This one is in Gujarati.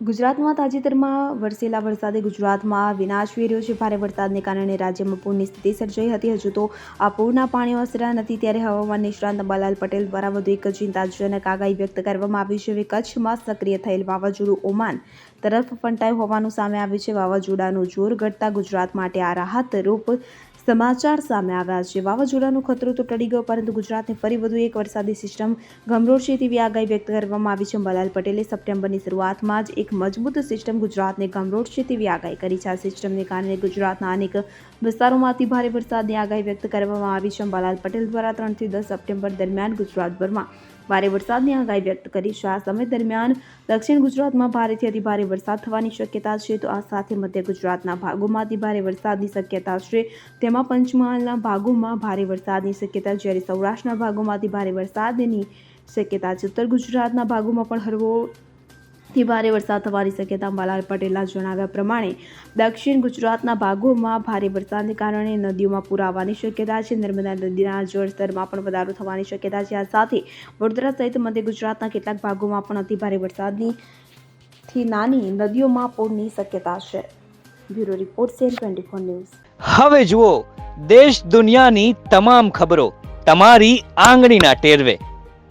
ગુજરાતમાં તાજેતરમાં વરસેલા વરસાદે ગુજરાતમાં વિનાશ વેર્યો છે. ભારે વરસાદને કારણે રાજ્યમાં પૂરની સ્થિતિ સર્જાઈ હતી. હજુ તો આ પૂરના પાણીઓ અસરા નથી. ત્યારે હવામાન નિષ્ણાંત અંબાલાલ પટેલ દ્વારા વધુ એક ચિંતાજનક આગાહી વ્યક્ત કરવામાં આવી છે. કચ્છમાં સક્રિય થયેલ વાવાઝોડું ઓમાન તરફ ફંટાયું હોવાનું સામે આવ્યું છે. વાવાઝોડાનું જોર ઘટતા ગુજરાત માટે આ રાહત રૂપ સમાચાર સામે આવ્યા છે. વાવાઝોડાનો ખતરો તો ટળી ગયો, પરંતુ ગુજરાતને ફરી વધુ એક વરસાદી સિસ્ટમ ગમરોળશે તેવી આગાહી વ્યક્ત કરવામાં આવી છે. અંબાલાલ પટેલે સપ્ટેમ્બરની શરૂઆતમાં જ એક મજબૂત સિસ્ટમ ગુજરાતને ગમરોળશે તેવી આગાહી કરી છે. આ સિસ્ટમને કારણે ગુજરાતના અનેક વિસ્તારોમાં અતિ ભારે વરસાદની આગાહી વ્યક્ત કરવામાં આવી છે. અંબાલાલ પટેલ દ્વારા ત્રણથી દસ સપ્ટેમ્બર દરમિયાન ગુજરાતભરમાં ભારે વરસાદની આગાહી વ્યક્ત કરી છે. આ સમય દરમિયાન દક્ષિણ ગુજરાતમાં ભારેથી અતિ ભારે વરસાદ થવાની શક્યતા છે. તો આ સાથે મધ્ય ગુજરાતના ભાગોમાં અતિ ભારે વરસાદની શક્યતા છે. તેમાં પંચમહાલના ભાગોમાં ભારે વરસાદની શક્યતા જ્યારે સૌરાષ્ટ્રના ભાગોમાં અતિ ભારે વરસાદની શક્યતા છે. ઉત્તર ગુજરાતના ભાગોમાં પણ હળવો થી ભારે વરસાદ થવાની શક્યતા અંબાલાલ પટેલના જણાવ્યા પ્રમાણે દક્ષિણ ગુજરાતના ભાગોમાં ભારે વરસાદને કારણે નદીઓમાં પૂર આવવાની શક્યતા છે. નર્મદા નદીના જળસ્તરમાં પણ વધારો થવાની શક્યતા છે. આ સાથે વડોદરા સહિત મધ્ય ગુજરાતના કેટલાક ભાગોમાં પણ અતિ ભારે વરસાદની થી નાની નદીઓમાં પૂરની શક્યતા છે. Bureau report Sen twenty four news. હવે જુઓ, દેશ દુનિયાની તમામ ખબરો તમારી આંગળીના ટેરવે.